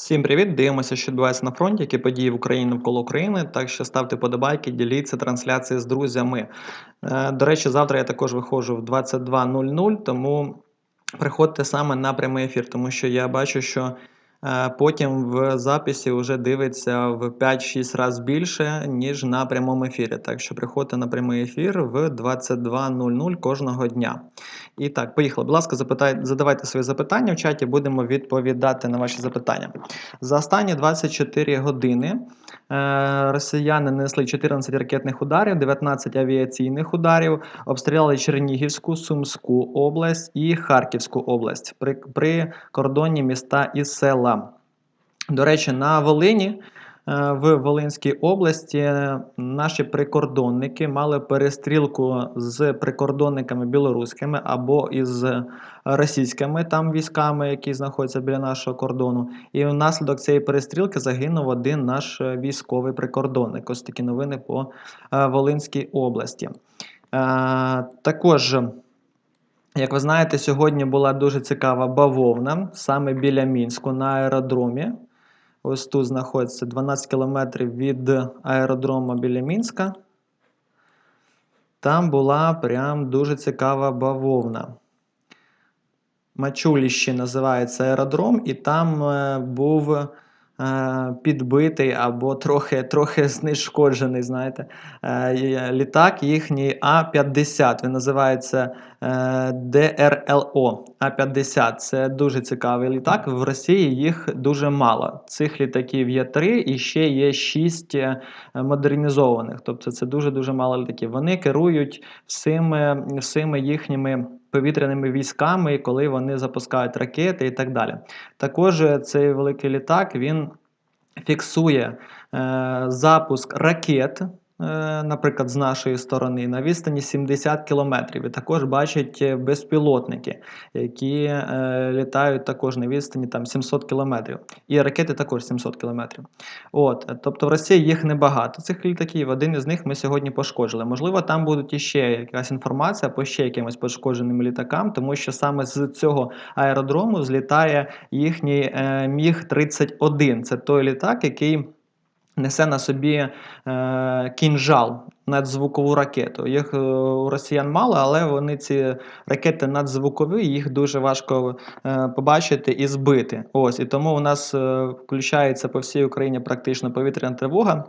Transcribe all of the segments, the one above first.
Всім привіт! Дивимося, що відбувається на фронті, які події в Україні навколо України. Так що ставте подобайки, діліться трансляції з друзями. Е, До речі, завтра я також виходжу в 22.00, тому приходьте саме на прямий ефір, тому що я бачу, що потім в записі вже дивиться в 5-6 разів більше, ніж на прямому ефірі. Так що приходьте на прямий ефір в 22.00 кожного дня. І так, поїхали. Будь ласка, запитай, задавайте свої запитання в чаті, будемо відповідати на ваші запитання. За останні 24 години е, росіяни нанесли 14 ракетних ударів, 19 авіаційних ударів, обстріляли Чернігівську, Сумську область і Харківську область при, при кордоні міста і села. До речі, на Волині. е, В Волинській області е, наші прикордонники мали перестрілку з прикордонниками білоруськими або із російськими там військами, які знаходяться біля нашого кордону. І внаслідок цієї перестрілки загинув один наш е, військовий прикордонник. Ось такі новини по Волинській області. Також. Як ви знаєте, сьогодні була дуже цікава бавовна саме біля Мінську на аеродромі. Ось тут знаходиться 12 кілометрів від аеродрому біля Мінська. Там була прям дуже цікава бавовна. Мачуліще називається аеродром, і там е, був підбитий або трохи трохи знешкоджений, знаєте, е, літак їхній А-50. Він називається е, ДРЛО А-50. Це дуже цікавий літак. В Росії їх дуже мало. Цих літаків є три і ще є шість е, модернізованих. Тобто це дуже-дуже мало літаків. Вони керують всіми, всіми їхніми повітряними військами, коли вони запускають ракети і так далі. Також е, цей великий літак він фіксує е, запуск ракет. Е, Наприклад, з нашої сторони на відстані 70 кілометрів. І також бачать е, безпілотники, які е, літають також на відстані там 700 кілометрів. І ракети також 700 кілометрів. От, тобто в Росії їх небагато цих літаків. Один із них ми сьогодні пошкоджили. Можливо, там будуть іще якась інформація по ще якимось пошкодженим літакам, тому що саме з цього аеродрому злітає їхній Міг 31. Це той літак, який. Несе на собі е, кінжал надзвукову ракету. Їх е, у росіян мало, але вони ці ракети надзвукові, їх дуже важко е, побачити і збити. Ось і тому у нас е, включається по всій Україні практично повітряна тривога.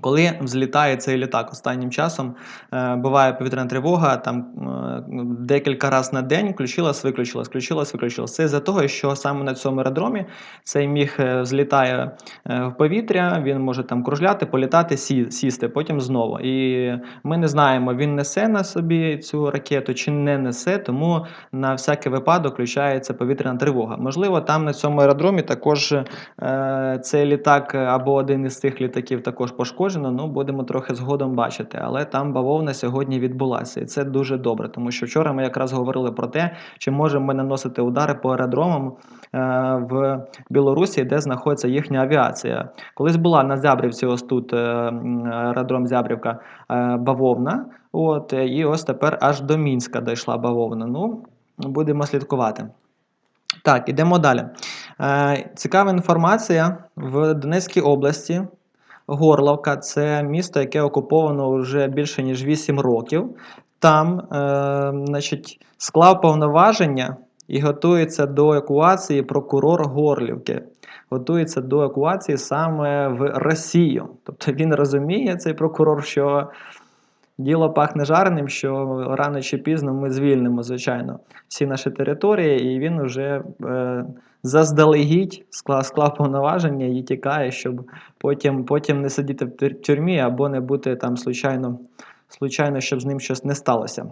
Коли взлітає цей літак останнім часом, е, буває повітряна тривога, там е, декілька разів на день включилась, виключилась, включилась, виключилась. Це з-за того, що саме на цьому аеродромі цей міг е, взлітає в повітря, він може там кружляти, політати, сі, сісти, потім знову. І ми не знаємо, він несе на собі цю ракету чи не несе, тому на всякий випадок включається повітряна тривога. Можливо, там на цьому аеродромі також е, цей літак або один із цих літаків також пошкоджено. Ну, будемо трохи згодом бачити. Але там бавовна сьогодні відбулася, і це дуже добре, тому що вчора ми якраз говорили про те, чи можемо ми наносити удари по аеродромам е, в Білорусі, де знаходиться їхня авіація. Колись була на Зябрівці, ось тут е, аеродром Зябрівка е, бавовна. От, і ось тепер аж до Мінська дійшла бавовна. Ну, будемо слідкувати. Так, ідемо далі. Цікава інформація в Донецькій області. Горловка це місто, яке окуповано вже більше ніж 8 років. Там, е, значить, склав повноваження і готується до евакуації прокурор Горлівки. Готується до евакуації саме в Росію. Тобто він розуміє, цей прокурор, що діло пахне жареним, що рано чи пізно ми звільнимо, звичайно, всі наші території, і він вже е, заздалегідь склав, склав повноваження і тікає, щоб потім, потім не сидіти в тюр- тюрмі або не бути там случайно, случайно, щоб з ним щось не сталося.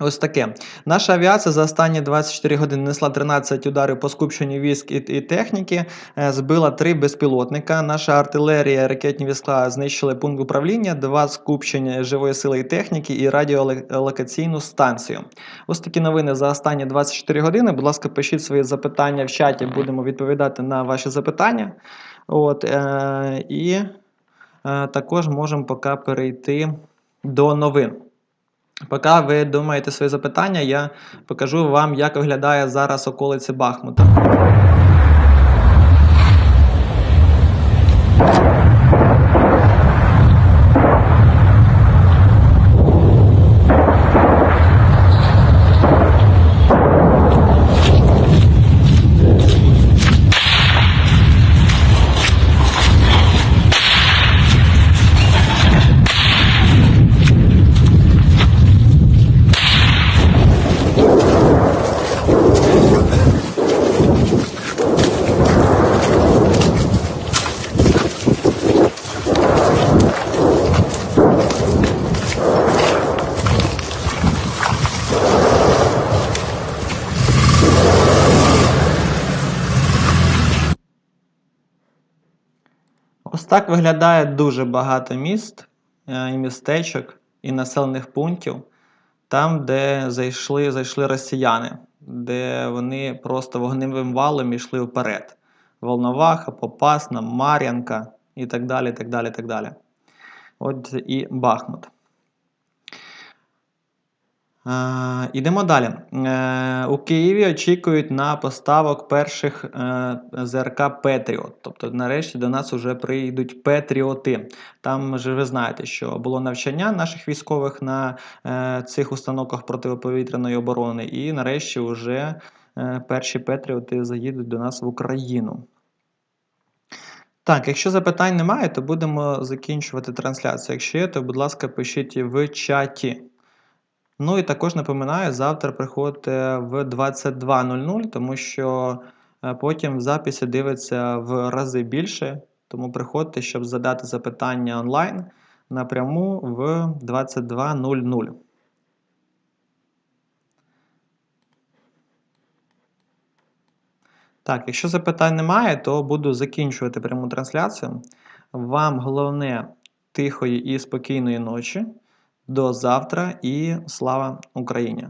Ось таке. Наша авіація за останні 24 години несла 13 ударів по скупченню військ і, і техніки, е, збила 3 безпілотника. Наша артилерія, ракетні війська знищили пункт управління, 2 скупчення живої сили і техніки і радіолокаційну станцію. Ось такі новини за останні 24 години. Будь ласка, пишіть свої запитання в чаті, будемо відповідати на ваші запитання. От, е, і е, також можемо поки перейти до новин. Поки ви думаєте свої запитання, я покажу вам, як виглядає зараз околиці Бахмута. Так виглядає дуже багато міст е, і містечок і населених пунктів, там, де зайшли, зайшли росіяни, де вони просто вогневим валом йшли вперед. Волноваха, Попасна, Мар'янка і так далі. так далі, так далі. От і Бахмут. Е, Ідемо далі. Е, У Києві очікують на поставок перших е, ЗРК Петріот. Тобто, нарешті до нас вже прийдуть Петріоти. Там же ви знаєте, що було навчання наших військових на е, цих установках протиповітряної оборони, і нарешті вже е, перші Петріоти заїдуть до нас в Україну. Так, якщо запитань немає, то будемо закінчувати трансляцію. Якщо є, то, будь ласка, пишіть в чаті. Ну і також напоминаю, завтра приходьте в 22.00, тому що е, потім в записі дивиться в рази більше. Тому приходьте, щоб задати запитання онлайн напряму в 22.00. Так, якщо запитань немає, то буду закінчувати пряму трансляцію. Вам головне тихої і спокійної ночі. До завтра і слава Україні!